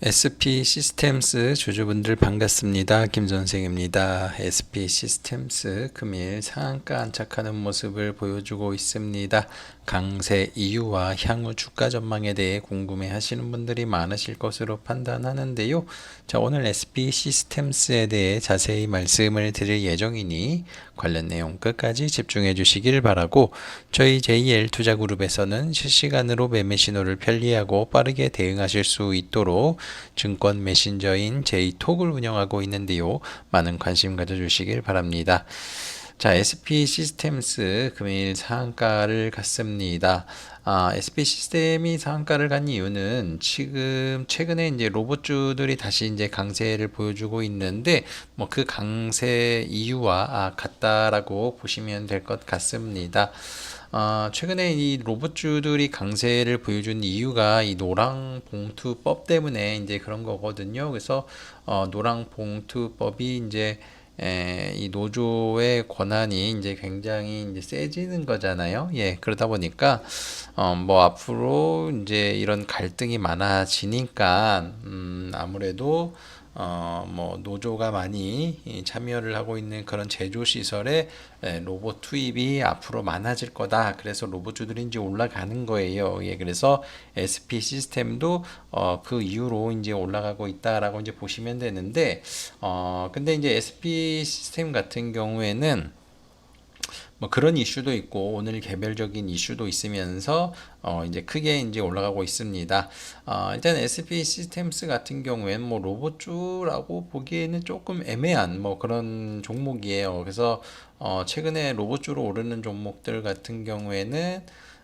SP 시스템스 주주분들 반갑습니다. 김 선생입니다. SP 시스템스 금일 상한가 안착하는 모습을 보여주고 있습니다. 강세 이유와 향후 주가 전망에 대해 궁금해 하시는 분들이 많으실 것으로 판단하는데요. 자, 오늘 SP 시스템스에 대해 자세히 말씀을 드릴 예정이니 관련 내용 끝까지 집중해 주시길 바라고 저희 JL 투자그룹에서는 실시간으로 매매 신호를 편리하고 빠르게 대응하실 수 있도록 증권 메신저인 J톡을 운영하고 있는데요. 많은 관심 가져주시길 바랍니다. 자, SP 시스템스 금일 상한가를 갔습니다. 아, SP 시스템이 상한가를 간 이유는 지금 최근에 이제 로봇주들이 다시 이제 강세를 보여주고 있는데 뭐 그 강세 이유와 아, 같다라고 보시면 될 것 같습니다. 어, 최근에 이 로봇주들이 강세를 보여준 이유가 이 노랑 봉투법 때문에 이제 그런 거거든요. 그래서 어, 노랑 봉투법이 이제 에, 이 노조의 권한이 이제 굉장히 이제 세지는 거잖아요. 예, 그러다 보니까 어, 뭐 앞으로 이제 이런 갈등이 많아지니까 음, 아무래도 어, 뭐 노조가 많이 참여를 하고 있는 그런 제조 시설에 로봇 투입이 앞으로 많아질 거다. 그래서 로봇주들이 이제 올라가는 거예요. 예, 그래서 SP 시스템도 어, 그 이후로 이제 올라가고 있다라고 이제 보시면 되는데, 어, 근데 이제 SP 시스템 같은 경우에는 뭐 그런 이슈도 있고 오늘 개별적인 이슈도 있으면서 어 이제 크게 이제 올라가고 있습니다. 어 일단 SP 시스템스 같은 경우에는 뭐 로봇주라고 보기에는 조금 애매한 뭐 그런 종목이에요. 그래서 어 최근에 로봇주로 오르는 종목들 같은 경우에는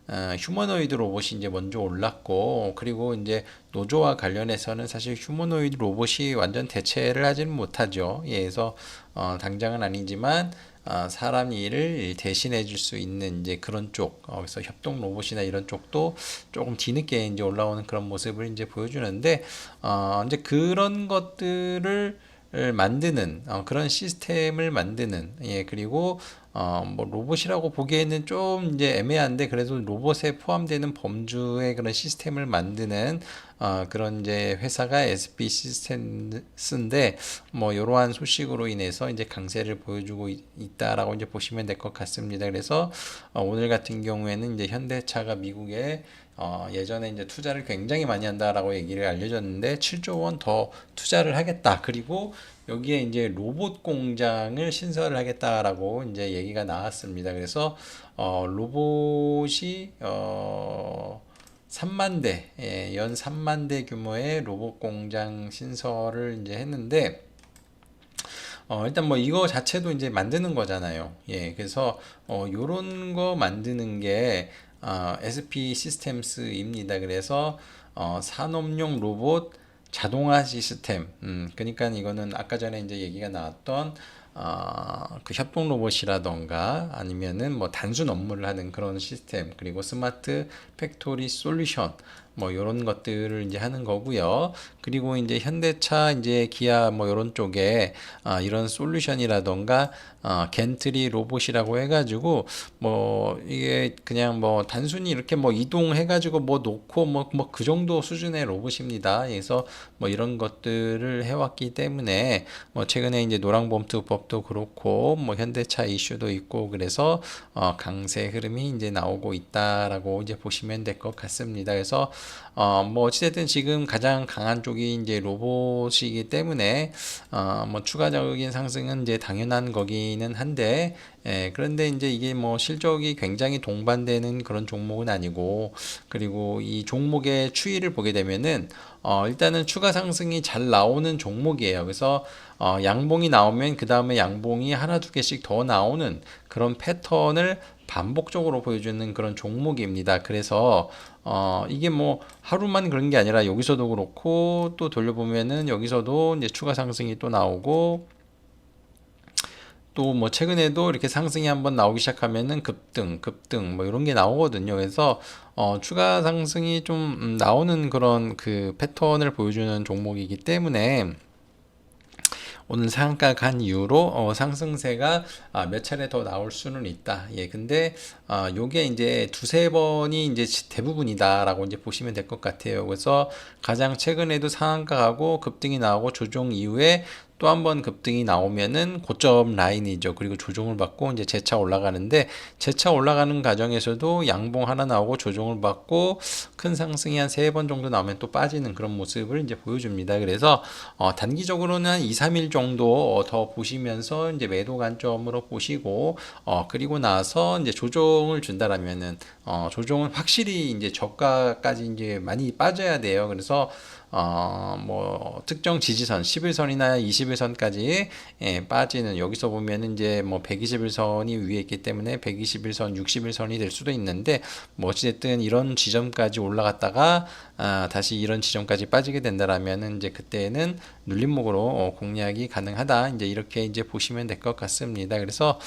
어, 휴머노이드 로봇이 이제 먼저 올랐고 그리고 이제 노조와 관련해서는 사실 휴머노이드 로봇이 완전 대체를 하지는 못하죠. 예, 그래서 어, 당장은 아니지만 어, 사람 일을 대신해 줄 수 있는 이제 그런 쪽, 어, 그래서 협동 로봇이나 이런 쪽도 조금 뒤늦게 이제 올라오는 그런 모습을 이제 보여주는데, 어, 이제 그런 것들을 만드는 어, 그런 시스템을 만드는 예 그리고 어, 뭐 로봇이라고 보기에는 좀 이제 애매한데 그래도 로봇에 포함되는 범주의 그런 시스템을 만드는 어, 그런 이제 회사가 SP 시스템스인데 뭐 이러한 소식으로 인해서 이제 강세를 보여주고 있, 다라고 이제 보시면 될 것 같습니다. 그래서 어, 오늘 같은 경우에는 이제 현대차가 미국에 어, 예전에 이제 투자를 굉장히 많이 한다라고 얘기를 알려졌는데 7조 원 더 투자를 하겠다. 그리고 여기에 이제 로봇 공장을 신설을 하겠다라고 이제 얘기가 나왔습니다. 그래서 어, 로봇이 어, 3만 대, 예, 연 3만 대 규모의 로봇 공장 신설을 이제 했는데 어, 일단 뭐 이거 자체도 이제 만드는 거잖아요. 예, 그래서 어, 요런 거 만드는 게 어, SP 시스템스입니다. 그래서 어, 산업용 로봇 자동화 시스템. 음, 그러니까 이거는 아까 전에 이제 얘기가 나왔던 어, 그 협동 로봇이라던가 아니면은 뭐 단순 업무를 하는 그런 시스템 그리고 스마트 팩토리 솔루션 뭐 이런 것들을 이제 하는 거고요. 그리고 이제 현대차 이제 기아 뭐 이런 쪽에 아, 이런 솔루션이라던가 어, 겐트리 로봇이라고 해가지고 뭐 이게 그냥 뭐 단순히 이렇게 뭐 이동해가지고 뭐 놓고 뭐 뭐 그 정도 수준의 로봇입니다. 그래서 뭐 이런 것들을 해왔기 때문에 뭐 최근에 이제 노랑범투법도 그렇고 뭐 현대차 이슈도 있고 그래서 어, 강세 흐름이 이제 나오고 있다라고 이제 보시면 될 것 같습니다. 그래서 어, 뭐 어찌됐든 지금 가장 강한 쪽이 이제 로봇이기 때문에 어, 뭐 추가적인 상승은 이제 당연한 거기는 한데 예, 그런데 이제 이게 뭐 실적이 굉장히 동반되는 그런 종목은 아니고 그리고 이 종목의 추이를 보게 되면은 어, 일단은 추가 상승이 잘 나오는 종목이에요. 그래서 어, 양봉이 나오면 그 다음에 양봉이 하나 두 개씩 더 나오는 그런 패턴을 반복적으로 보여주는 그런 종목입니다. 그래서 어, 이게 뭐 하루만 그런 게 아니라 여기서도 그렇고 또 돌려보면은 여기서도 이제 추가 상승이 또 나오고 또 뭐 최근에도 이렇게 상승이 한번 나오기 시작하면은 급등, 급등 뭐 이런 게 나오거든요. 그래서 어, 추가 상승이 좀 음, 나오는 그런 그 패턴을 보여주는 종목이기 때문에 오늘 상한가 간 이후로 어, 상승세가 아, 몇 차례 더 나올 수는 있다. 예, 근데 아, 요게 이제 두세 번이 이제 대부분이다라고 이제 보시면 될 것 같아요. 그래서 가장 최근에도 상한가 가고 급등이 나오고 조정 이후에 또 한 번 급등이 나오면은 고점 라인이죠. 그리고 조정을 받고 이제 재차 올라가는데 재차 올라가는 과정에서도 양봉 하나 나오고 조정을 받고 큰 상승이 한 세 번 정도 나오면 또 빠지는 그런 모습을 이제 보여줍니다. 그래서 어, 단기적으로는 한 2, 3일 정도 어, 더 보시면서 이제 매도 관점으로 보시고 어, 그리고 나서 이제 조정을 준다라면은 어, 조정은 확실히 이제 저가까지 이제 많이 빠져야 돼요. 그래서 어, 뭐, 특정 지지선, 11선이나 21선까지 예, 빠지는, 여기서 보면은 이제 뭐 121선이 위에 있기 때문에 121선, 61선이 될 수도 있는데, 뭐, 어찌됐든 이런 지점까지 올라갔다가, 아, 다시 이런 지점까지 빠지게 된다라면은 이제 그때는 눌림목으로 어, 공략이 가능하다. 이제 이렇게 이제 보시면 될 것 같습니다. 그래서,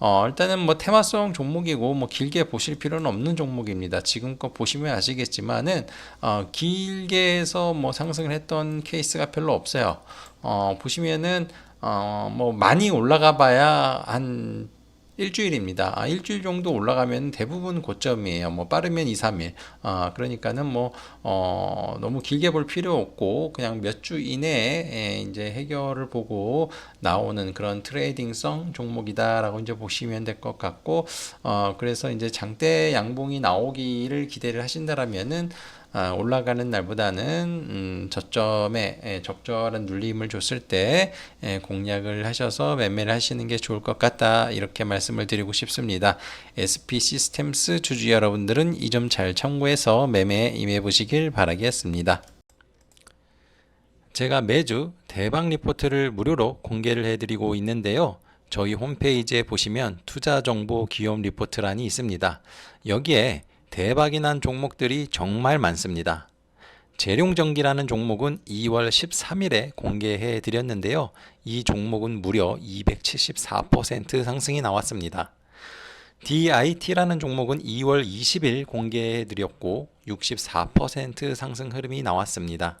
어, 일단은 뭐 테마성 종목이고, 뭐 길게 보실 필요는 없는 종목입니다. 지금껏 보시면 아시겠지만은, 어, 길게 해서 뭐 상승을 했던 케이스가 별로 없어요. 어, 보시면은 어, 뭐 많이 올라가 봐야 한 일주일입니다. 아, 일주일 정도 올라가면 대부분 고점이에요. 뭐 빠르면 2, 3일. 아, 그러니까는 뭐 어, 너무 길게 볼 필요 없고 그냥 몇 주 이내에 이제 해결을 보고 나오는 그런 트레이딩성 종목이다라고 이제 보시면 될 것 같고 어, 그래서 이제 장대 양봉이 나오기를 기대를 하신다라면은 아, 올라가는 날보다는 음, 저점에 예, 적절한 눌림을 줬을 때 예, 공략을 하셔서 매매를 하시는 게 좋을 것 같다 이렇게 말씀을 드리고 싶습니다. SP 시스템스 주주 여러분들은 이 점 잘 참고해서 매매에 임해 보시길 바라겠습니다. 제가 매주 대박 리포트를 무료로 공개를 해드리고 있는데요. 저희 홈페이지에 보시면 투자 정보 기업 리포트란이 있습니다. 여기에 대박이 난 종목들이 정말 많습니다. 재룡전기라는 종목은 2월 13일에 공개해 드렸는데요. 이 종목은 무려 274% 상승이 나왔습니다. DIT라는 종목은 2월 20일 공개해 드렸고 64% 상승 흐름이 나왔습니다.